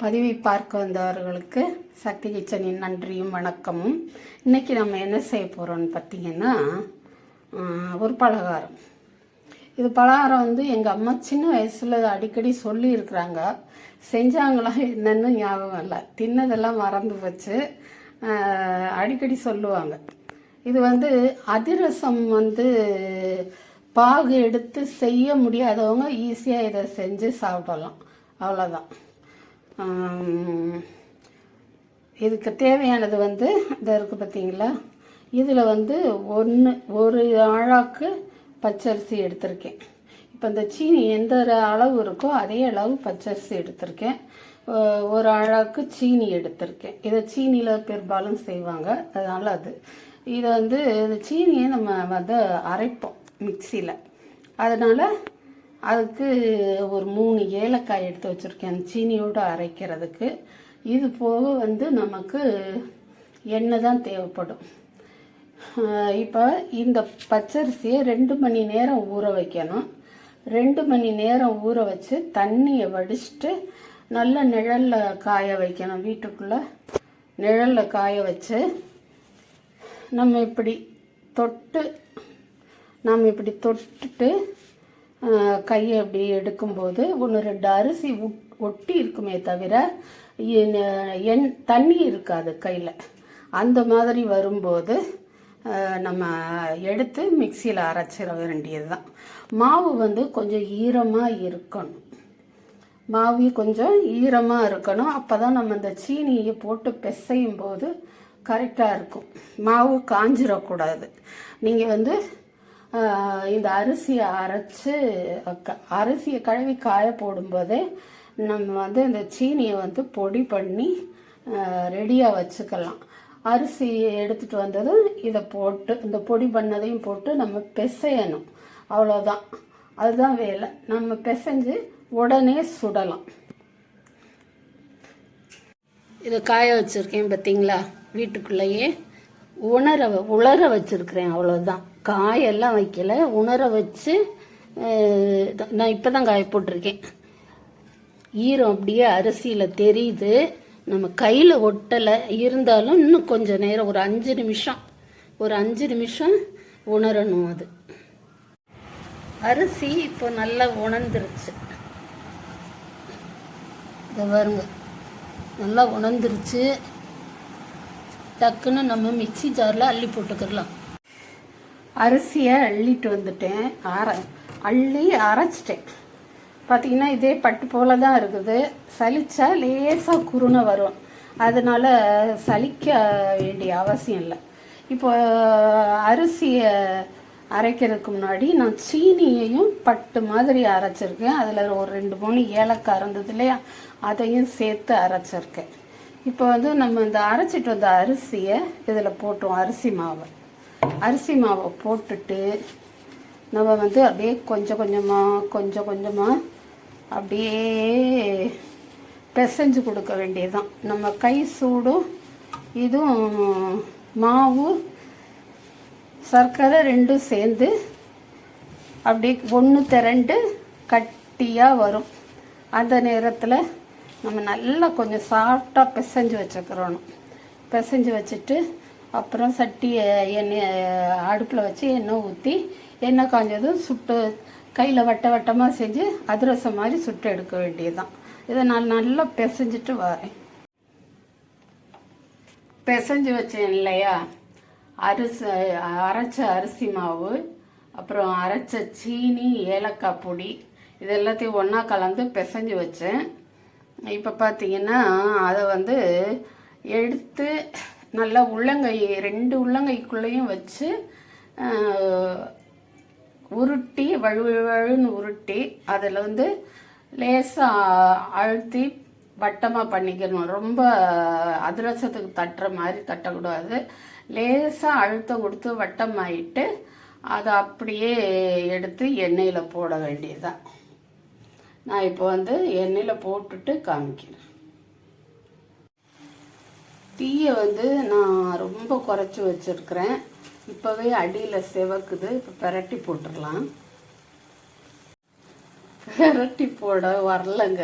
பதிவை பார்க்க வந்தவர்களுக்கு சக்தி கிச்சனின் நன்றியும் வணக்கமும். இன்றைக்கி நம்ம என்ன செய்ய போகிறோம்னு பார்த்தீங்கன்னா ஒரு பலகாரம். இது பலகாரம் வந்து எங்கள் அம்மா சின்ன வயசில் அடிக்கடி சொல்லியிருக்கிறாங்க. செஞ்சாங்களா என்னன்னு ஞாபகம் இல்லை. தின்னதெல்லாம் மறந்து போச்சு. அடிக்கடி சொல்லுவாங்க. இது வந்து அதிரசம் வந்து பாகு எடுத்து செய்ய முடியாதவங்க ஈஸியாக இதை செஞ்சு சாப்பிடலாம். அவ்வளோதான் இதுக்கு தேவையானது வந்து இந்த இருக்குது பார்த்தீங்களா? இதில் வந்து ஒன்று ஒரு ஆழாக்கு பச்சரிசி எடுத்திருக்கேன். இப்போ இந்த சீனி எந்த அளவு இருக்கோ அதே அளவு பச்சரிசி எடுத்திருக்கேன். ஒரு அழாக்கு சீனி எடுத்திருக்கேன். இதை சீனியில் பெரும்பாலும் செய்வாங்க. அதனால் அது. இதை வந்து இந்த சீனியை நம்ம வந்து அரைப்போம் மிக்சியில். அதனால் அதுக்கு ஒரு மூணு ஏலக்காய் எடுத்து வச்சுருக்கேன். சீனியோடு அரைக்கிறதுக்கு. இது போக வந்து நமக்கு எண்ணெய் தான் தேவைப்படும். இப்போ இந்த பச்சரிசியை ரெண்டு மணி நேரம் ஊற வைக்கணும். ரெண்டு மணி நேரம் ஊற வச்சு தண்ணியை வடிச்சிட்டு நல்ல நிழலில் காய வைக்கணும். வீட்டுக்குள்ளே நிழலில் காய வச்சு நம்ம இப்படி தொட்டு நம்ம இப்படி தொட்டுட்டு கையை அப்படி எடுக்கும்போது ஒன்று ரெண்டு அரிசி ஒட்டி இருக்குமே தவிர என்- எண் தண்ணி இருக்காது கையில். அந்த மாதிரி வரும்போது நம்ம எடுத்து மிக்சியில் அரைச்சிட வேண்டியது தான் மாவு வந்து கொஞ்சம் ஈரமாக இருக்கணும். மாவு கொஞ்சம் ஈரமாக இருக்கணும். அப்போ தான் நம்ம இந்த சீனியை போட்டு பிசையும் போது கரெக்டாக இருக்கும். மாவு காஞ்சிடக்கூடாது நீங்கள் வந்து இந்த அரிசியை அரைச்சி க- அரிசியை கழுவி காய போடும்போதே நம்ம வந்து இந்த சீனியை வந்து பொடி பண்ணி ரெடியாக வச்சுக்கலாம். அரிசி எடுத்துகிட்டு வந்ததும் இதை போட்டு இந்த பொடி பண்ணதையும் போட்டு நம்ம பிசையணும். அவ்வளோதான் அதுதான் வேலை. நம்ம பிசைஞ்சு உடனே சுடலாம். இதை காய வச்சுருக்கேன் பார்த்தீங்களா வீட்டுக்குள்ளேயே. உணர உலர வச்சுருக்கிறேன் அவ்வளோதான் காயெல்லாம் வைக்கல. உணர வச்சு நான் இப்போ தான் காய போட்டிருக்கேன். ஈரம் அப்படியே அரிசியில் தெரியுது. நம்ம கையில் ஒட்டலை. இருந்தாலும் இன்னும் கொஞ்சம் நேரம் ஒரு அஞ்சு நிமிஷம். ஒரு அஞ்சு நிமிஷம் உணரணும் அது. அரிசி இப்போ நல்லா உணர்ந்துருச்சு. இதை பாருங்க. நல்லா உணர்ந்துருச்சு. டக்குன்னு நம்ம மிக்சி ஜாரில் அள்ளி போட்டுக்கிடலாம் அரிசியை அள்ளிட்டு வந்துட்டேன். அர அள்ளி அரைச்சிட்டேன். பார்த்தீங்கன்னா இதே பட்டு போல தான் இருக்குது. சலிச்சா லேசாக குருணை வரும். அதனால் சலிக்க வேண்டிய அவசியம் இல்லை. இப்போ அரிசியை அரைக்கிறதுக்கு முன்னாடி நான் சீனியையும் பட்டு மாதிரி அரைச்சிருக்கேன். அதில் ஒரு ரெண்டு மூணு ஏலக்காய் இருந்தது இல்லையா? அதையும் சேர்த்து அரைச்சிருக்கேன். இப்போ வந்து நம்ம இந்த அரைச்சிட்டு வந்த அரிசியை இதில் போட்டோம் அரிசி மாவை. அரிசி மாவை போட்டுட்டு நம்ம வந்து அப்படியே கொஞ்சம் கொஞ்சமாக கொஞ்சம் கொஞ்சமாக அப்படியே பிசைஞ்சு கொடுக்க வேண்டியதுதான். நம்ம கை சூடும் இதுவும் மாவு சர்க்கரை ரெண்டும் சேர்ந்து அப்படியே ஒன்று திரண்டு கட்டியாக வரும். அந்த நேரத்தில் நம்ம நல்லா கொஞ்சம் சாஃப்டாக பிசைஞ்சு வச்சுக்கிறோம் பிசைஞ்சு வச்சுட்டு அப்புறம் சட்டியை எண்ணெய் அடுப்பில் வச்சு எண்ணெய் ஊற்றி எண்ணெய் காஞ்சதும் சுட்டு கையில் வட்ட வட்டமாக செஞ்சு அதிரசம் மாதிரி சுட்டு எடுக்க வேண்டியதுதான். இதை நான் நல்லா பிசைஞ்சிட்டு வரேன். பிசைஞ்சு வச்சேன் இல்லையா? அரிசி அரைச்ச அரிசி மாவு அப்புறம் அரைச்ச சீனி ஏலக்காய் பொடி இது எல்லாத்தையும் ஒன்றா கலந்து பிசைஞ்சு வச்சேன். இப்போ பார்த்தீங்கன்னா அதை வந்து எடுத்து நல்லா உள்ளங்கை ரெண்டு உள்ளங்கைக்குள்ளேயும் வச்சு உருட்டி வழு வழுன்னு உருட்டி அதில் வந்து லேசாக அழுத்தி வட்டமாக பண்ணிக்கணும். ரொம்ப அதிரசத்துக்கு தட்டுற மாதிரி தட்டக்கூடாது. லேசாக அழுத்தம் கொடுத்து வட்டமாயிட்டு அதை அப்படியே எடுத்து எண்ணெயில் போட வேண்டியதுதான். நான் இப்போ வந்து எண்ணெயில் போட்டுட்டு காமிக்கிறேன். தீயை வந்து நான் ரொம்ப குறைச்சி வச்சுருக்கிறேன். இப்போவே அடியில் செவக்குது. இப்போ பெரட்டி போட்டுடலாம். பெரட்டி போட வரலங்க.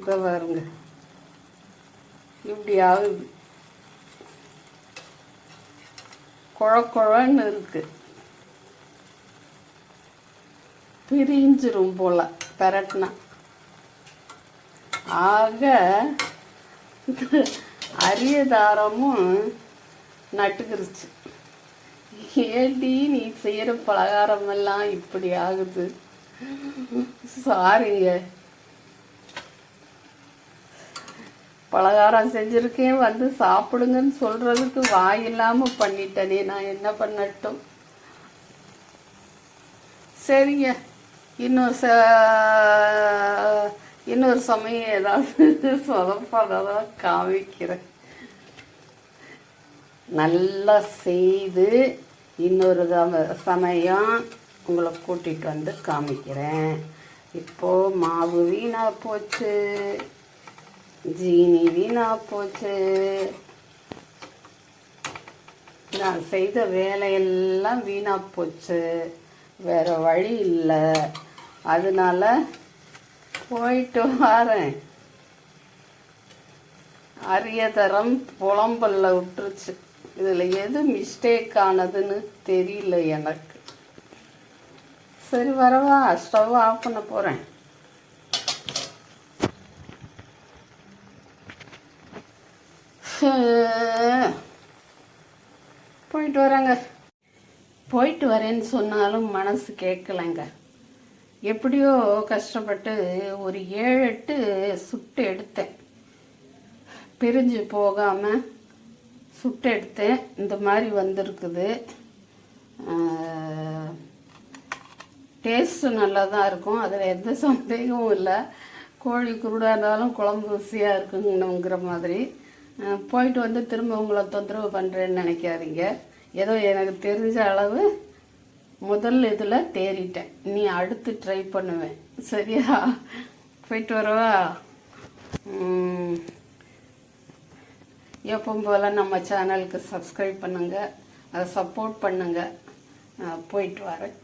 இதை வருங்க இப்படி ஆகுது குழ குழன்னு இருக்கு. பிரிஞ்சிரும் போல பெரட்டினா. ஆக அரிய தாரமும் நட்டுக்கிருச்சு. ஏடி நீ செய்கிற பலகாரமெல்லாம் இப்படி ஆகுது? சாரிங்க. பலகாரம் செஞ்சுருக்கேன் வந்து சாப்பிடுங்கன்னு சொல்கிறதுக்கு வாய் இல்லாமல் பண்ணிட்டனே நான் என்ன பண்ணட்டும்? சரிங்க. இன்னும் ச இன்னொரு சமயம் ஏதாவது சொதப்பதாக காமிக்கிறேன். நல்லா செய்து இன்னொரு சமயம் உங்களை கூட்டிகிட்டு வந்து காமிக்கிறேன். இப்போது மாவு வீணாக போச்சு ஜீனி வீணாக போச்சு. நான் செய்த வேலையெல்லாம் வீணாக போச்சு வேறு வழி இல்லை. அதனால போயிட்டு வரேன். அரியதரம் புலம்பல்ல விட்டுருச்சு இதில் எது மிஸ்டேக் ஆனதுன்னு தெரியல எனக்கு. சரி வரவா ஸ்டவ் ஆஃப் பண்ண போகிறேன் போயிட்டு வரேங்க. போயிட்டு வரேன்னு சொன்னாலும் மனசு கேட்கலங்க. எப்படியோ கஷ்டப்பட்டு ஒரு ஏழு எட்டு சுட்டு எடுத்தேன். பிரிஞ்சு போகாமல் சுட்டு எடுத்தேன். இந்த மாதிரி வந்திருக்குது. டேஸ்ட்டு நல்லா தான் இருக்கும். அதில் எந்த சந்தேகமும் இல்லை. கோழி குருடாக இருந்தாலும் குழம்பு ருசியாக இருக்குங்கிற மாதிரி. போயிட்டு வந்து திரும்ப உங்களை தொந்தரவு பண்ணுறேன்னு நினைக்காதீங்க. ஏதோ எனக்கு தெரிஞ்ச அளவு முதல் இதில் தேறிட்டேன். நீ அடுத்து ட்ரை பண்ணுவேன். சரியா? போயிட்டு வரவா? எப்பவும் போல் நம்ம சேனலுக்கு சப்ஸ்கிரைப் பண்ணுங்கள் அதை சப்போர்ட் பண்ணுங்கள் போயிட்டு வரேன்.